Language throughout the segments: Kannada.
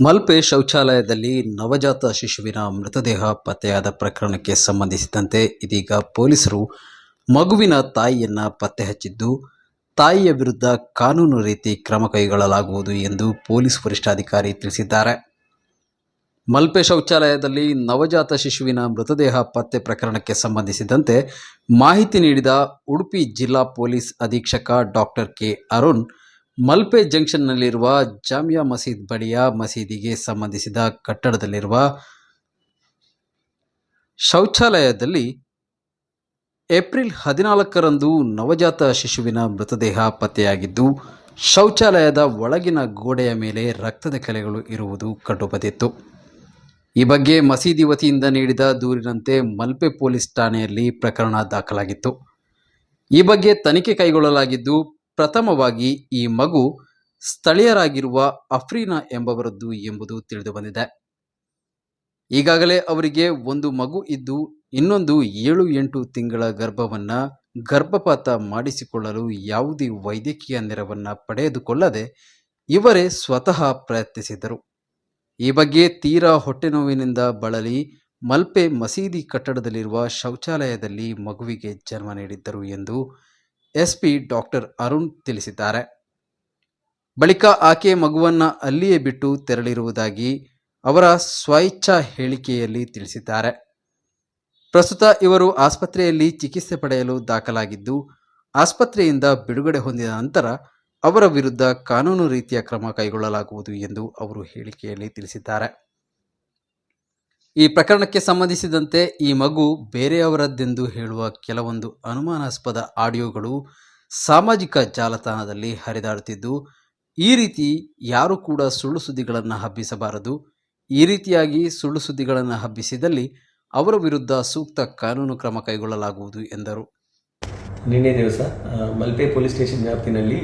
ಮಲ್ಪೆ ಶೌಚಾಲಯದಲ್ಲಿ ನವಜಾತ ಶಿಶುವಿನ ಮೃತದೇಹ ಪತ್ತೆಯಾದ ಪ್ರಕರಣಕ್ಕೆ ಸಂಬಂಧಿಸಿದಂತೆ ಇದೀಗ ಪೊಲೀಸರು ಮಗುವಿನ ತಾಯಿಯನ್ನ ಪತ್ತೆ ಹಚ್ಚಿದ್ದು, ತಾಯಿಯ ವಿರುದ್ಧ ಕಾನೂನು ರೀತಿ ಕ್ರಮ ಕೈಗೊಳ್ಳಲಾಗುವುದು ಎಂದು ಪೊಲೀಸ್ ವರಿಷ್ಠಾಧಿಕಾರಿ ತಿಳಿಸಿದ್ದಾರೆ. ಮಲ್ಪೆ ಶೌಚಾಲಯದಲ್ಲಿ ನವಜಾತ ಶಿಶುವಿನ ಮೃತದೇಹ ಪತ್ತೆ ಪ್ರಕರಣಕ್ಕೆ ಸಂಬಂಧಿಸಿದಂತೆ ಮಾಹಿತಿ ನೀಡಿದ ಉಡುಪಿ ಜಿಲ್ಲಾ ಪೊಲೀಸ್ ಅಧೀಕ್ಷಕ ಡಾಕ್ಟರ್ ಕೆ ಅರುಣ್ ಮಲ್ಪೆ ಜಂಕ್ಷನ್ನಲ್ಲಿರುವ ಜಾಮಿಯಾ ಮಸೀದ್ ಬಳಿಯ ಮಸೀದಿಗೆ ಸಂಬಂಧಿಸಿದ ಕಟ್ಟಡದಲ್ಲಿರುವ ಶೌಚಾಲಯದಲ್ಲಿ ಏಪ್ರಿಲ್ ಹದಿನಾಲ್ಕರಂದು ನವಜಾತ ಶಿಶುವಿನ ಮೃತದೇಹ ಪತ್ತೆಯಾಗಿದ್ದು, ಶೌಚಾಲಯದ ಒಳಗಿನ ಗೋಡೆಯ ಮೇಲೆ ರಕ್ತದ ಕಲೆಗಳು ಇರುವುದು ಕಂಡುಬಂದಿತ್ತು. ಈ ಬಗ್ಗೆ ಮಸೀದಿ ವತಿಯಿಂದ ನೀಡಿದ ದೂರಿನಂತೆ ಮಲ್ಪೆ ಪೊಲೀಸ್ ಠಾಣೆಯಲ್ಲಿ ಪ್ರಕರಣ ದಾಖಲಾಗಿತ್ತು. ಈ ಬಗ್ಗೆ ತನಿಖೆ ಕೈಗೊಳ್ಳಲಾಗಿದ್ದು ಪ್ರಥಮವಾಗಿ ಈ ಮಗು ಸ್ಥಳೀಯರಾಗಿರುವ ಅಫ್ರೀನಾ ಎಂಬವರದ್ದು ಎಂಬುದು ತಿಳಿದುಬಂದಿದೆ. ಈಗಾಗಲೇ ಅವರಿಗೆ ಒಂದು ಮಗು ಇದ್ದು ಇನ್ನೊಂದು ಏಳು ಎಂಟು ತಿಂಗಳ ಗರ್ಭವನ್ನ ಗರ್ಭಪಾತ ಮಾಡಿಸಿಕೊಳ್ಳಲು ಯಾವುದೇ ವೈದ್ಯಕೀಯ ನೆರವನ್ನ ಪಡೆದುಕೊಳ್ಳದೆ ಇವರೇ ಸ್ವತಃ ಪ್ರಯತ್ನಿಸಿದರು ಈ ಬಗ್ಗೆ ತೀರಾ ಹೊಟ್ಟೆ ನೋವಿನಿಂದ ಬಳಲಿ ಮಲ್ಪೆ ಮಸೀದಿ ಕಟ್ಟಡದಲ್ಲಿರುವ ಶೌಚಾಲಯದಲ್ಲಿ ಮಗುವಿಗೆ ಜನ್ಮ ನೀಡಿದ್ದರು ಎಂದು ಎಸ್ಪಿ ಡಾಕ್ಟರ್ ಅರುಣ್ ತಿಳಿಸಿದ್ದಾರೆ. ಬಳಿಕ ಆಕೆ ಮಗುವನ್ನ ಅಲ್ಲಿಯೇ ಬಿಟ್ಟು ತೆರಳಿರುವುದಾಗಿ ಅವರ ಸ್ವಇಚ್ಛಾ ಹೇಳಿಕೆಯಲ್ಲಿ ತಿಳಿಸಿದ್ದಾರೆ. ಪ್ರಸ್ತುತ ಇವರು ಆಸ್ಪತ್ರೆಯಲ್ಲಿ ಚಿಕಿತ್ಸೆ ಪಡೆಯಲು ದಾಖಲಾಗಿದ್ದು, ಆಸ್ಪತ್ರೆಯಿಂದ ಬಿಡುಗಡೆ ಹೊಂದಿದ ನಂತರ ಅವರ ವಿರುದ್ಧ ಕಾನೂನು ರೀತಿಯ ಕ್ರಮ ಕೈಗೊಳ್ಳಲಾಗುವುದು ಎಂದು ಅವರು ಹೇಳಿಕೆಯಲ್ಲಿ ತಿಳಿಸಿದ್ದಾರೆ. ಈ ಪ್ರಕರಣಕ್ಕೆ ಸಂಬಂಧಿಸಿದಂತೆ ಈ ಮಗು ಬೇರೆಯವರದ್ದೆಂದು ಹೇಳುವ ಕೆಲವೊಂದು ಅನುಮಾನಾಸ್ಪದ ಆಡಿಯೋಗಳು ಸಾಮಾಜಿಕ ಜಾಲತಾಣದಲ್ಲಿ ಹರಿದಾಡುತ್ತಿದ್ದು, ಈ ರೀತಿ ಯಾರು ಕೂಡ ಸುಳ್ಳು ಸುದ್ದಿಗಳನ್ನು ಹಬ್ಬಿಸಬಾರದು. ಈ ರೀತಿಯಾಗಿ ಸುಳ್ಳು ಸುದ್ದಿಗಳನ್ನು ಹಬ್ಬಿಸಿದಲ್ಲಿ ಅವರ ವಿರುದ್ಧ ಸೂಕ್ತ ಕಾನೂನು ಕ್ರಮ ಕೈಗೊಳ್ಳಲಾಗುವುದು ಎಂದರು. ನಿನ್ನೆ ದಿವಸ ಮಲ್ಪೆ ಪೊಲೀಸ್ ಸ್ಟೇಷನ್ ವ್ಯಾಪ್ತಿನಲ್ಲಿ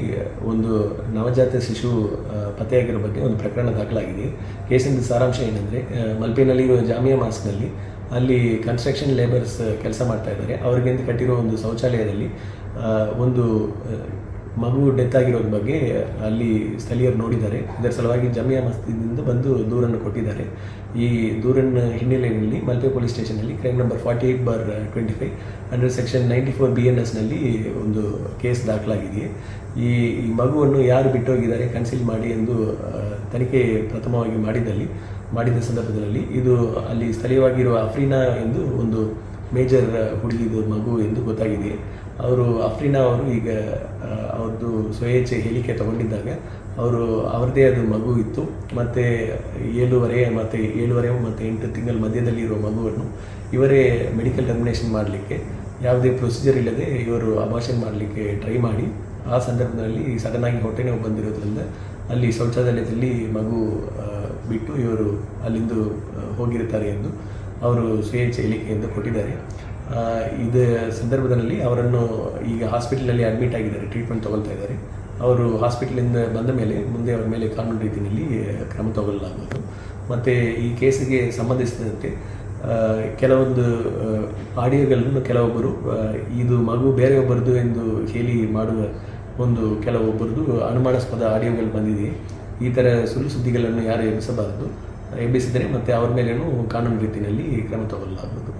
ಒಂದು ನವಜಾತ ಶಿಶು ಪತ್ತೆಯಾಗಿರೋ ಬಗ್ಗೆ ಒಂದು ಪ್ರಕರಣ ದಾಖಲಾಗಿದೆ. ಕೇಸಿನ ಸಾರಾಂಶ ಏನಂದರೆ ಮಲ್ಪೆನಲ್ಲಿರುವ ಜಾಮಿಯಾ ಮಾಸ್ಕ್ನಲ್ಲಿ ಅಲ್ಲಿ ಕನ್ಸ್ಟ್ರಕ್ಷನ್ ಲೇಬರ್ಸ್ ಕೆಲಸ ಮಾಡ್ತಾ ಇದ್ದಾರೆ. ಅವ್ರಿಗೆಂದು ಕಟ್ಟಿರೋ ಒಂದು ಶೌಚಾಲಯದಲ್ಲಿ ಒಂದು ಮಗು ಡೆತ್ ಆಗಿರೋದ್ರ ಬಗ್ಗೆ ಅಲ್ಲಿ ಸ್ಥಳೀಯರು ನೋಡಿದ್ದಾರೆ. ಇದರ ಸಲುವಾಗಿ ಜಮಿಯಾ ಮಸ್ತಿದಿಂದ ಬಂದು ದೂರನ್ನು ಕೊಟ್ಟಿದ್ದಾರೆ. ಈ ದೂರನ್ನ ಹಿನ್ನೆಲೆಯಲ್ಲಿ Malpe police ಸ್ಟೇಷನಲ್ಲಿ crime number forty eight bar twenty five under section ninety four B N ಎಸ್ನಲ್ಲಿ ಒಂದು ಕೇಸ್ ದಾಖಲಾಗಿದೆ ಈ ಈ ಮಗುವನ್ನು ಯಾರು ಬಿಟ್ಟೋಗಿದ್ದಾರೆ ಕನ್ಸಿಲ್ ಮಾಡಿ ಎಂದು ತನಿಖೆ ಪ್ರಥಮವಾಗಿ ಮಾಡಿದಲ್ಲಿ, ಮಾಡಿದ ಸಂದರ್ಭದಲ್ಲಿ ಇದು ಅಲ್ಲಿ ಸ್ಥಳೀಯವಾಗಿರುವ ಅಫ್ರೀನಾ ಎಂದು ಒಂದು ಮೇಜರ್ ಹುಡುಗಿದು ಮಗು ಎಂದು ಗೊತ್ತಾಗಿದೆ. ಅವರು ಅಫ್ರೀನಾ ಅವರು ಈಗ ಅವ್ರದ್ದು ಸ್ವಯೇಚ್ಛೆ ಹೇಳಿಕೆ ತಗೊಂಡಿದ್ದಾಗ ಅವರು ಅವರದೇ ಅದು ಮಗು ಇತ್ತು. ಮತ್ತು ಏಳುವರೆ ಮತ್ತು ಏಳುವರೆ, ಮತ್ತು ಎಂಟು ತಿಂಗಳ ಮಧ್ಯದಲ್ಲಿ ಇರುವ ಮಗುವನ್ನು ಇವರೇ ಮೆಡಿಕಲ್ ಟರ್ಮಿನೇಷನ್ ಮಾಡಲಿಕ್ಕೆ, ಯಾವುದೇ ಪ್ರೊಸೀಜರ್ ಇಲ್ಲದೆ ಇವರು ಅಬಾಷನ್ ಮಾಡಲಿಕ್ಕೆ ಟ್ರೈ ಮಾಡಿ, ಆ ಸಂದರ್ಭದಲ್ಲಿ ಸಡನ್ನಾಗಿ ಹೊಟ್ಟೆ ನೋವು ಬಂದಿರೋದ್ರಿಂದ ಅಲ್ಲಿ ಶೌಚಾಲಯದಲ್ಲಿ ಮಗು ಬಿಟ್ಟು ಇವರು ಅಲ್ಲಿಂದು ಹೋಗಿರುತ್ತಾರೆ ಎಂದು ಅವರು ಸ್ವೇಚ್ಛೆ ಹೇಳಿಕೆಯಿಂದ ಕೊಟ್ಟಿದ್ದಾರೆ. ಇದ ಸಂದರ್ಭದಲ್ಲಿ ಅವರನ್ನು ಈಗ ಹಾಸ್ಪಿಟಲಲ್ಲಿ ಅಡ್ಮಿಟ್ ಆಗಿದ್ದಾರೆ ಟ್ರೀಟ್ಮೆಂಟ್ ತಗೊಳ್ತಾ ಇದ್ದಾರೆ. ಅವರು ಹಾಸ್ಪಿಟಲಿಂದ ಬಂದ ಮೇಲೆ, ಮುಂದೆ ಅವರ ಮೇಲೆ ಕಾನೂನು ರೀತಿಯಲ್ಲಿ ಕ್ರಮ ತಗೊಳ್ಳಲಾಗುವುದು. ಮತ್ತು ಈ ಕೇಸಿಗೆ ಸಂಬಂಧಿಸಿದಂತೆ ಕೆಲವೊಂದು ಆಡಿಯೋಗಳನ್ನು ಕೆಲವೊಬ್ಬರು ಇದು ಮಗು ಬೇರೆಯೊಬ್ಬರದು ಎಂದು ಹೇಳಿ ಮಾಡುವ ಒಂದು ಕೆಲವೊಬ್ಬರದು ಅನುಮಾನಾಸ್ಪದ ಆಡಿಯೋಗಳು ಬಂದಿದೆ. ಈ ಥರ ಸುಳ್ಳು ಸುದ್ದಿಗಳನ್ನು ಯಾರು ಎಬ್ಬಿಸಬಾರದು. ಎಬ್ಬಿಸಿದರೆ ಮತ್ತು ಅವ್ರ ಮೇಲೇನು ಕಾನೂನು ರೀತಿಯಲ್ಲಿ ಕ್ರಮ ತಗೊಳ್ಳಲಾಗುವುದು.